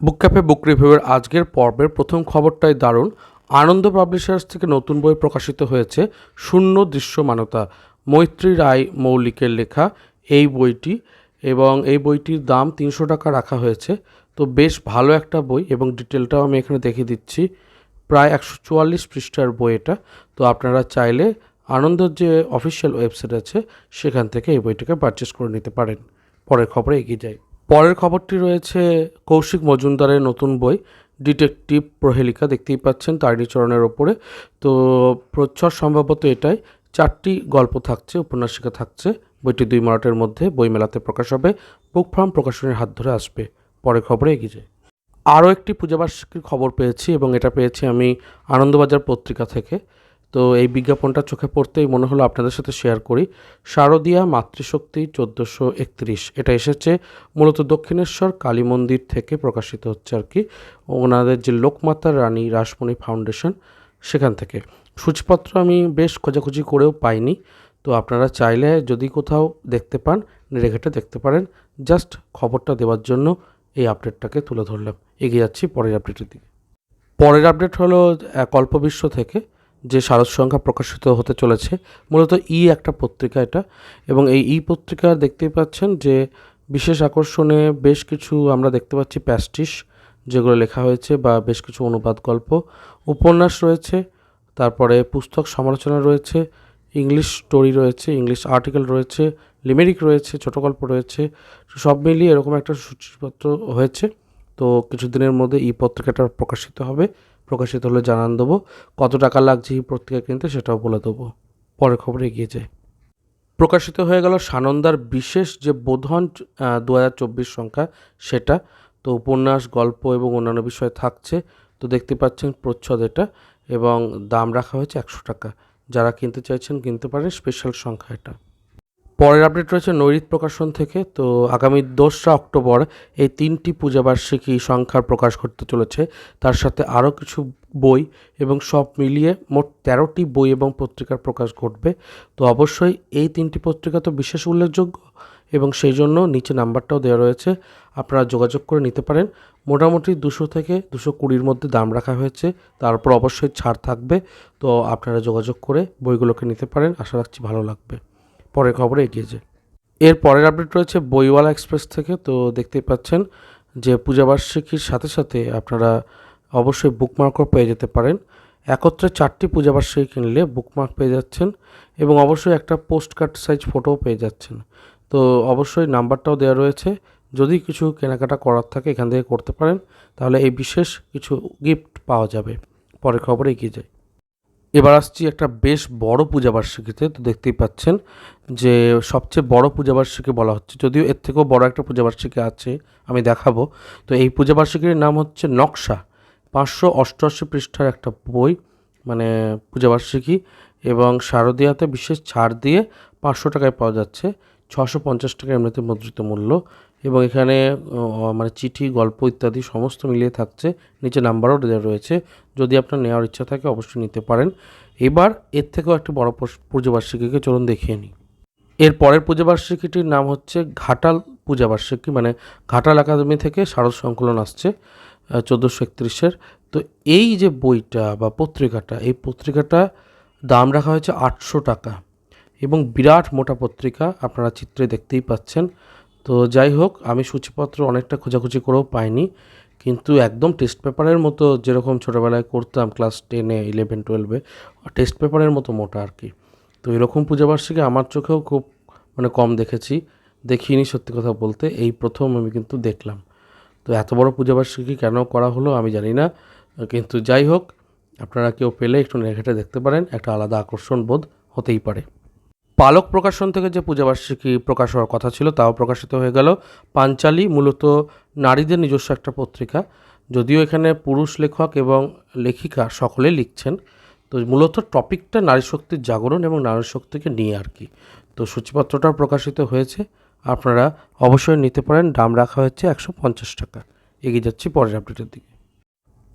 বুক cafe বুক রিভিউয়ের আজকের পর্বের প্রথম খবরটাই দারুণ। আনন্দ পাবলিশার্স থেকে নতুন বই প্রকাশিত হয়েছে, শূন্য দৃশ্যমানতা। মৈত্রী রায় মৌলিকের লেখা, এই বইটি এবং এই বইটির দাম তিনশো টাকা রাখা হয়েছে। তো বেশ ভালো একটা বই এবং ডিটেলটাও আমি এখানে দেখিয়ে দিচ্ছি। প্রায় একশো চুয়াল্লিশ পৃষ্ঠার বই এটা। তো আপনারা চাইলে আনন্দর যে অফিসিয়াল ওয়েবসাইট আছে, সেখান থেকে এই বইটাকে পারচেস করে নিতে পারেন। পরের খবরে এগিয়ে যাই। পরের খবরটি রয়েছে কৌশিক মজুমদারের নতুন বই, ডিটেকটিভ প্রহেলিকা, দেখতেই পাচ্ছেন তারিণীচরণের ওপরে। তো প্রচ্ছদ সম্ভবত এটাই, চারটি গল্প থাকছে, উপন্যাসিকা থাকছে, বইটি দুই মারাটের মধ্যে বইমেলাতে প্রকাশ হবে, বুক ফার্ম প্রকাশনের হাত ধরে আসবে। পরের খবরে এগিয়ে যায় আরও একটি পূজাবার্ষিকীর খবর পেয়েছি এবং এটা পেয়েছি আমি আনন্দবাজার পত্রিকা থেকে। তো এই বিজ্ঞাপনটা চোখে পড়তেই মনে হলো আপনাদের সাথে শেয়ার করি। শারদীয়া মাতৃশক্তি চোদ্দোশো একত্রিশ, এটা এসেছে মূলত দক্ষিণেশ্বর কালী মন্দির থেকে প্রকাশিত হচ্ছে আর কি। ওনাদের যে লোকমাতা রানী রাসমণি ফাউন্ডেশন, সেখান থেকে। সূচিপত্র আমি বেশ খোঁজাখুঁজি করেও পাইনি, তো আপনারা চাইলে যদি কোথাও দেখতে পান, নেড়ে দেখতে পারেন, জাস্ট খবরটা দেওয়ার জন্য এই আপডেটটাকে তুলে ধরলাম। এগিয়ে যাচ্ছি পরের আপডেটের দিকে। পরের আপডেট হলো কল্পবিশ্ব থেকে। যে শারদ সংখ্যা প্রকাশিত হতে চলেছে, মূলত ই একটা পত্রিকা এটা। এবং এই ই পত্রিকা দেখতেই পাচ্ছেন যে বিশেষ আকর্ষণে বেশ কিছু আমরা দেখতে পাচ্ছি প্যাস্টিস, যেগুলো লেখা হয়েছে বা বেশ কিছু অনুবাদ গল্প, উপন্যাস রয়েছে, তারপরে পুস্তক সমালোচনা রয়েছে, ইংলিশ স্টোরি রয়েছে, ইংলিশ আর্টিকেল রয়েছে, লিমেরিক রয়েছে, ছোট গল্প রয়েছে সব মিলিয়ে এরকম একটা সূচিপত্র হয়েছে। তো কিছুদিনের মধ্যে ই পত্রিকাটা প্রকাশিত হবে। প্রকাশিত হলে জানান দেবো। কত টাকা লাগছে এই পত্রিকা কিনতে সেটাও বলে দেবো। পরের খবরে এগিয়ে যায় প্রকাশিত হয়ে গেল সানন্দার বিশেষ যে বোধন দু হাজার চব্বিশ সংখ্যা, সেটা। তো উপন্যাস, গল্প এবং অন্যান্য বিষয় থাকছে। তো দেখতে পাচ্ছেন প্রচ্ছদ এটা এবং দাম রাখা হয়েছে একশো টাকা। যারা কিনতে চাইছেন কিনতে পারেন স্পেশাল সংখ্যা এটা। পরের আপডেট রয়েছে নৈরিত প্রকাশন থেকে। তো আগামী দোসরা অক্টোবর এই তিনটি পূজাবার্ষিকী সংখ্যার প্রকাশ করতে চলেছে। তার সাথে আরও কিছু বই এবং সব মিলিয়ে মোট তেরোটি বই এবং পত্রিকার প্রকাশ ঘটবে। তো অবশ্যই এই তিনটি পত্রিকা তো বিশেষ উল্লেখযোগ্য এবং সেই জন্য নিচে নাম্বারটাও দেওয়া রয়েছে। আপনারা যোগাযোগ করে নিতে পারেন। মোটামুটি দুশো থেকে দুশো কুড়ির মধ্যে দাম রাখা হয়েছে। তারপর অবশ্যই ছাড় থাকবে। তো আপনারা যোগাযোগ করে বইগুলোকে নিতে পারেন। আশা রাখছি ভালো লাগবে। পরের খবরে এগিয়ে যায় এর পরের আপডেট রয়েছে বইওয়ালা এক্সপ্রেস থেকে। তো দেখতেই পাচ্ছেন যে পূজাবার্ষিকীর সাথে সাথে আপনারা অবশ্যই বুকমার্কও পেয়ে যেতে পারেন। একত্রে চারটি পূজাবার্ষিকী কিনলে বুকমার্ক পেয়ে যাচ্ছেন এবং অবশ্যই একটা পোস্ট কার্ড সাইজ ফটোও পেয়ে যাচ্ছেন। তো অবশ্যই নাম্বারটাও দেওয়া রয়েছে। যদি কিছু কেনাকাটা করার থাকে এখান থেকে করতে পারেন। তাহলে এই বিশেষ কিছু গিফট পাওয়া যাবে। পরের খবরে এগিয়ে যায় এবার আসছি একটা বেশ বড় পূজাবার্ষিকীতে। তো দেখতেই পাচ্ছেন যে সবচেয়ে বড় পূজাবার্ষিকী বলা হচ্ছে। যদিও এর থেকেও বড় একটা পূজাবার্ষিকী আছে, আমি দেখাবো। তো এই পূজাবার্ষিকীর নাম হচ্ছে নকশা, পাঁচশো অষ্টআশি পৃষ্ঠার একটা বই মানে পূজাবার্ষিকী, এবং শারদীয়াতে বিশেষ ছাড় দিয়ে পাঁচশো টাকায় পাওয়া যাচ্ছে, ছশো পঞ্চাশ টাকা এমনিতে মুদ্রিত মূল্য। এবং এখানে মানে চিঠি, গল্প ইত্যাদি সমস্ত মিলিয়ে থাকছে। নিচে নাম্বারও দেওয়া রয়েছে। যদি আপনার নেওয়ার ইচ্ছা থাকে, অবশ্যই নিতে পারেন। এবার এর থেকেও একটি বড় পূজাবার্ষিকীকে চলুন দেখিয়ে নিই। এর পরের পূজাবার্ষিকীটির নাম হচ্ছে ঘাটাল পূজাবার্ষিকী। মানে ঘাটাল একাডেমি থেকে শারদ সংকলন আসছে চোদ্দোশো একত্রিশের। তো এই যে বইটা বা পত্রিকাটা, এই পত্রিকাটা দাম রাখা হয়েছে আটশো টাকা। এবং বিরাট মোটা পত্রিকা আপনারা চিত্রে দেখতেই পাচ্ছেন। তো যাই হোক, আমি সূচিপত্র অনেকটা খোঁজাখুঁজি করেও পাইনি। কিন্তু একদম টেস্ট পেপারের মতো যেরকম ছোটোবেলায় করতাম ক্লাস টেনে ইলেভেন টুয়েলভে টেস্ট পেপারের মতো মোটা আর কি। তো এরকম পূজাবার্ষিকী আমার চোখেও খুব মানে কম দেখেছি। দেখিনি সত্যি কথা বলতে, এই প্রথম আমি কিন্তু দেখলাম। তো এত বড় পূজাবার্ষিকী কেন করা হলো আমি জানি না। কিন্তু যাই হোক, আপনারা কেউ পেলে একটু নেঘেটে দেখতে পারেন, একটা আলাদা আকর্ষণ বোধ হতেই পারে। পালক প্রকাশন থেকে যে পূজাবার্ষিকী প্রকাশ হওয়ার কথা ছিল, তাও প্রকাশিত হয়ে গেল। পাঞ্চালী মূলত নারীদের নিজস্ব একটা পত্রিকা, যদিও এখানে পুরুষ লেখক এবং লেখিকা সকলেই লিখছেন। তো মূলত টপিকটা নারী শক্তির জাগরণ এবং নারী শক্তিকে নিয়ে আর কি। তো সূচিপত্রটাও প্রকাশিত হয়েছে। আপনারা অবশ্যই নিতে পারেন। দাম রাখা হয়েছে একশো পঞ্চাশ টাকা। এগিয়ে যাচ্ছি পরের আপডেটের দিকে।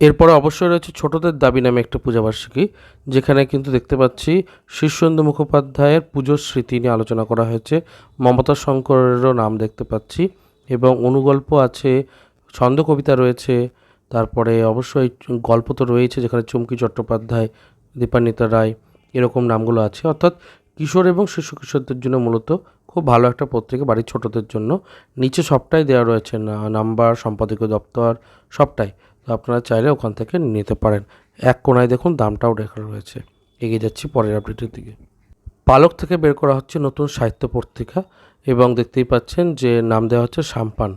এরপরে অবশ্যই রয়েছে ছোটদের দাবি নামে একটা পূজাবার্ষিকী, যেখানে কিন্তু দেখতে পাচ্ছি শীর্ষেন্দু মুখোপাধ্যায়ের পুজোর স্মৃতি নিয়ে আলোচনা করা হয়েছে। মমতা শঙ্করেরও নাম দেখতে পাচ্ছি এবং অনুগল্প আছে ছন্দ কবিতা রয়েছে, তারপরে অবশ্যই গল্প তো রয়েছে, যেখানে চুমকি চট্টোপাধ্যায়, দীপান্বিতা রায় এরকম নামগুলো আছে। অর্থাৎ কিশোর এবং শিশু কিশোরদের জন্য মূলত খুব ভালো একটা পত্রিকা বাড়ির ছোটদের জন্য। নিচে সবটাই দেওয়া রয়েছে নাম্বার, সম্পাদকীয় দপ্তর, সবটাই। আপনারা চাইলে ওখান থেকে নিতে পারেন। এক কোনায় দেখুন দামটাও লেখা রয়েছে। এগিয়ে যাচ্ছি পরের আপডেটের দিকে। পালক থেকে বের করা হচ্ছে নতুন সাহিত্য পত্রিকা এবং দেখতেই পাচ্ছেন যে নাম দেওয়া হচ্ছে সাম্পান।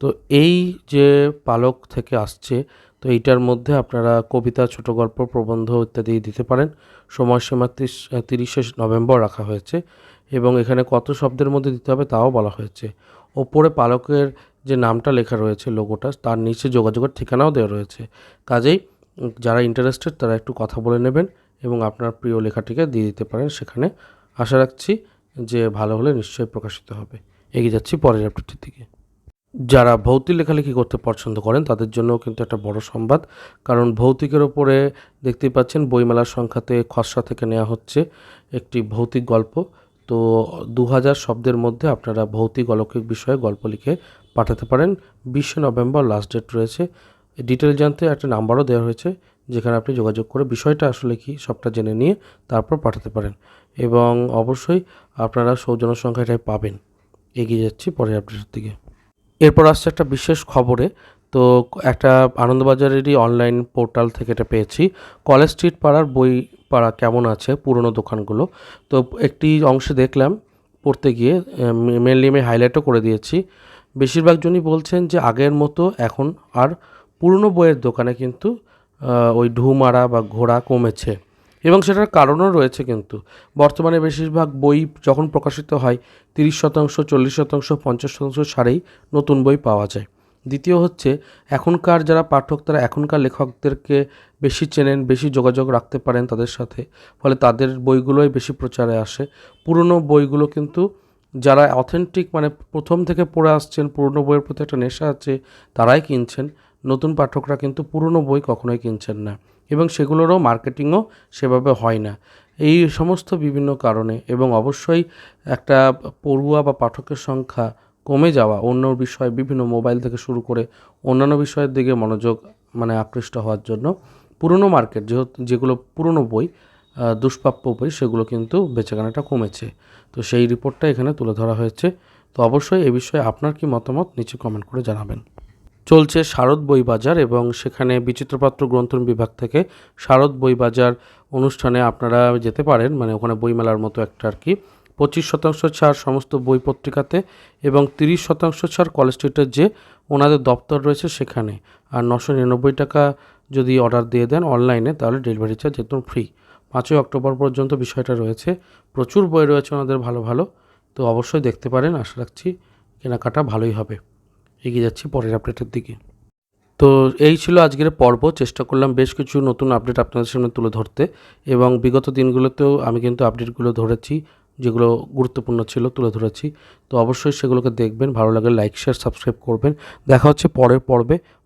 তো এই যে পালক থেকে আসছে, তো এইটার মধ্যে আপনারা কবিতা, ছোট গল্প, প্রবন্ধ ইত্যাদি দিতে পারেন। সময়সীমা তিরিশ তিরিশে নভেম্বর রাখা হয়েছে এবং এখানে কত শব্দের মধ্যে দিতে হবে তাও বলা হয়েছে। ওপরে পালকের যে নামটা লেখা রয়েছে, লোগোটা, তার নিচে যোগাযোগের ঠিকানাও দেওয়া রয়েছে। কাজেই যারা ইন্টারেস্টেড তারা একটু কথা বলে নেবেন এবং আপনার প্রিয় লেখাটিকে দিয়ে দিতে পারেন। সেখানে আশা রাখছি যে ভালো হলে নিশ্চয়ই প্রকাশিত হবে। এগিয়ে যাচ্ছি পরের আপডেটের দিকে। যারা ভৌতিক লেখালেখি করতে পছন্দ করেন, তাদের জন্যও কিন্তু একটা বড় সংবাদ। কারণ ভৌতিকের ওপরে দেখতেই পাচ্ছেন, বইমেলার সংখ্যাতে খসড়া থেকে নেওয়া হচ্ছে একটি ভৌতিক গল্প। তো দু হাজার শব্দের মধ্যে আপনারা ভৌতিক অলৌকিক বিষয়ে গল্প লিখে পাঠাতে পারেন। বিশে নভেম্বর লাস্ট ডেট রয়েছে। ডিটেল জানতে একটা নাম্বারও দেওয়া হয়েছে, যেখানে আপনি যোগাযোগ করে বিষয়টা আসলে কি, সবটা জেনে নিয়ে তারপর পাঠাতে পারেন। এবং অবশ্যই আপনারা সৌজন্য সংখ্যা এটাই পাবেন। এগিয়ে যাচ্ছি পরের আপডেটের দিকে। এরপর আসছে একটা বিশেষ খবরে। তো একটা আনন্দবাজারেরই অনলাইন পোর্টাল থেকে এটা পেয়েছি। কলেজ স্ট্রিট পাড়ার বই পাড়া কেমন আছে পুরনো দোকানগুলো? তো একটি অংশে দেখলাম, পড়তে গিয়ে মেনলি আমি হাইলাইটও করে দিয়েছি। বেশিরভাগ জনই বলছেন যে আগের মতো এখন আর পুরনো বইয়ের দোকানে কিন্তু ওই ঢু মারা বা ঘোড়া কমেছে। এবং সেটার কারণও রয়েছে কিন্তু। বর্তমানে বেশিরভাগ বই যখন প্রকাশিত হয়, তিরিশ শতাংশ, চল্লিশ শতাংশ, পঞ্চাশ শতাংশ ছাড়েই নতুন বই পাওয়া যায়। দ্বিতীয় হচ্ছে, এখনকার যারা পাঠক, তারা এখনকার লেখকদেরকে বেশি চেনেন, বেশি যোগাযোগ রাখতে পারেন তাদের সাথে। ফলে তাদের বইগুলোই বেশি প্রচারে আসে। পুরনো বইগুলো কিন্তু যারা অথেন্টিক মানে প্রথম থেকে পড়ে আসছেন, পুরনো বইয়ের প্রতি একটা নেশা আছে, তারাই কিনছেন। নতুন পাঠকরা কিন্তু পুরনো বই কখনোই কিনছেন না। এবং সেগুলোরও মার্কেটিংও সেভাবে হয় না। এই সমস্ত বিভিন্ন কারণে এবং অবশ্যই একটা পড়ুয়া বা পাঠকের সংখ্যা কমে যাওয়া, অন্য বিষয়, বিভিন্ন মোবাইল থেকে শুরু করে অন্যান্য বিষয়ের দিকে মনোযোগ মানে আকৃষ্ট হওয়ার জন্য পুরনো মার্কেট যেহেতু যেগুলো পুরনো বই দুষ্প্রাপ্য বই, সেগুলো কিন্তু বেচাকেনাটা কমেছে। তো সেই রিপোর্টটা এখানে তুলে ধরা হয়েছে। তো অবশ্যই এ বিষয়ে আপনার কি মতামত নিচে কমেন্ট করে জানাবেন। চলছে শারদ বই বাজার এবং সেখানে বিচিত্রপাত্র গ্রন্থন বিভাগ থেকে শারদ বই বাজার অনুষ্ঠানে আপনারা যেতে পারেন মানে ওখানে বইমেলার মতো একটা আর কি। পঁচিশ শতাংশ ছাড় সমস্ত বই পত্রিকাতে এবং তিরিশ শতাংশ ছাড় কলেজ স্ট্রিটের যে ওনাদের দপ্তর রয়েছে সেখানে। আর নশো নিরানব্বই টাকা যদি অর্ডার দিয়ে দেন অনলাইনে, তাহলে ডেলিভারি চার্জ একদম ফ্রি। পাঁচই অক্টোবর পর্যন্ত বিষয়টা রয়েছে। প্রচুর বই রয়েছে ওনাদের ভালো ভালো। তো অবশ্যই দেখতে পারেন, আশা রাখছি কেনাকাটা ভালোই হবে। এগিয়ে যাচ্ছি পরের আপডেটের দিকে। তো এই ছিল আজকের পর্ব। চেষ্টা করলাম বেশ কিছু নতুন আপডেট আপনাদের সামনে তুলে ধরতে এবং বিগত দিনগুলোতেও আমি কিন্তু আপডেটগুলো ধরেছি, যেগুলো গুরুত্বপূর্ণ ছিল তুলে ধরেছি। তো অবশ্যই সেগুলোকে দেখবেন, ভালো লাগে লাইক, শেয়ার, সাবস্ক্রাইব করবেন। দেখা হচ্ছে পরের পর্বে।